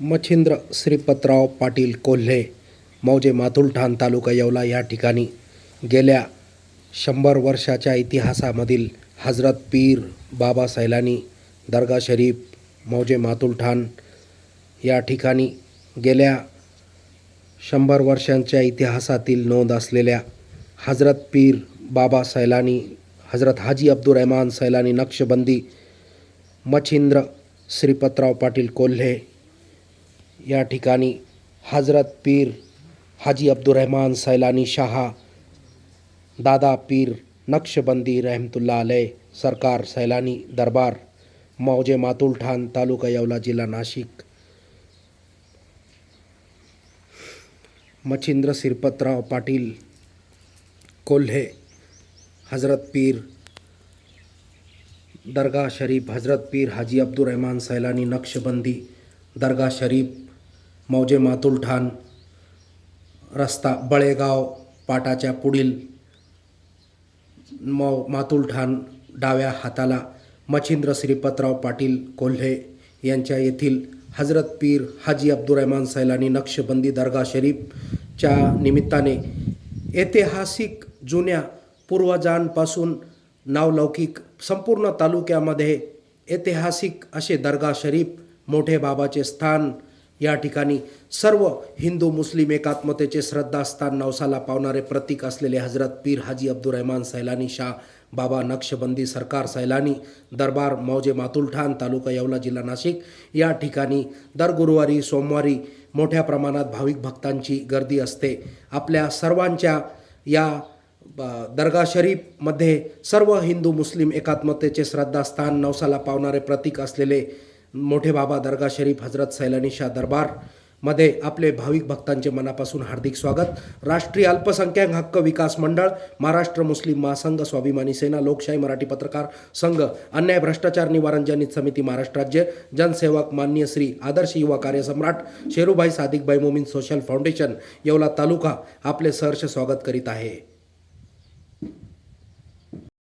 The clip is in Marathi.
मच्छिंद्र श्रीपतराव पाटील कोल्हे मौजे माथुलठाण तालुका येवला या ठिकाणी गेल्या शंभर वर्षाच्या इतिहासामधील हजरत पीर बाबा सैलानी दर्गा शरीफ मौजे मातुलठाण या ठिकाणी गेल्या शंभर वर्षांच्या इतिहासातील नोंद असलेल्या हजरत पीर बाबा सैलानी हजरत हाजी अब्दुरहमान सैलानी नक्षबंदी मच्छिंद्र श्रीपतराव पाटील कोल्हे या ठिकाणी हज़रत पीर हाजी अब्दुरहमान सैलानी शाह, दादा पीर नक्षबंदी रहमतुल्ला अलय सरकार सैलानी दरबार, मौजे मातुलठाण तालुका येवला जिला नाशिक। मच्छिंद्र सिरपतराव पाटील कोल्हे, हज़रत पीर दरगाह शरीफ, हज़रत पीर हाजी अब्दुररहमान सैलानी नक्शबंदी दरगाह शरीफ मौजे मातुलठाण रस्ता बळेगाव पाटाच्या पुढील मौ मातुलठाण डाव्या हाताला मच्छिंद्र श्रीपतराव पाटील कोल्हे यांच्या येथील हजरत पीर हाजी अब्दुररहमान सैलानी नक्षबंदी दर्गा शरीफच्या निमित्ताने ऐतिहासिक जुन्या पूर्वजांपासून नावलौकिक संपूर्ण तालुक्यामध्ये ऐतिहासिक असे दर्गा शरीफ मोठे बाबाचे स्थान या ठिकाणी सर्व हिंदू मुस्लिम एकात्मतेचे श्रद्धास्थान नवसाला पावणारे प्रतीक असलेले हजरत पीर हाजी अब्दुरहमान सैलानी शाह बाबा नक्षबंदी सरकार सैलानी दरबार मौजे मातुलठाण तालुका येवला जिल्हा नाशिक. या ठिकाणी दर गुरुवारी सोमवारी मोठ्या प्रमाणात भाविक भक्तांची गर्दी असते. आपल्या सर्वांच्या या ब- दर्गा शरीफमध्ये सर्व हिंदू मुस्लिम एकात्मतेचे श्रद्धास्थान नवसाला पावणारे प्रतीक असलेले मोठे बाबा दर्गा शरीफ हजरत सैलानी शाह दरबारमध्ये आपले भाविक भक्तांचे मनापासून हार्दिक स्वागत. राष्ट्रीय अल्पसंख्याक हक्क विकास मंडळ महाराष्ट्र मुस्लिम महासंघ स्वाभिमानी सेना लोकशाही मराठी पत्रकार संघ अन्याय भ्रष्टाचार निवारण जनित समिती महाराष्ट्र राज्य जनसेवक मान्य श्री आदर्श युवा कार्यसम्राट शेरूभाई सादिकभाई मोमीन सोशल फाउंडेशन येवला तालुका आपले सहर्ष स्वागत करीत आहे.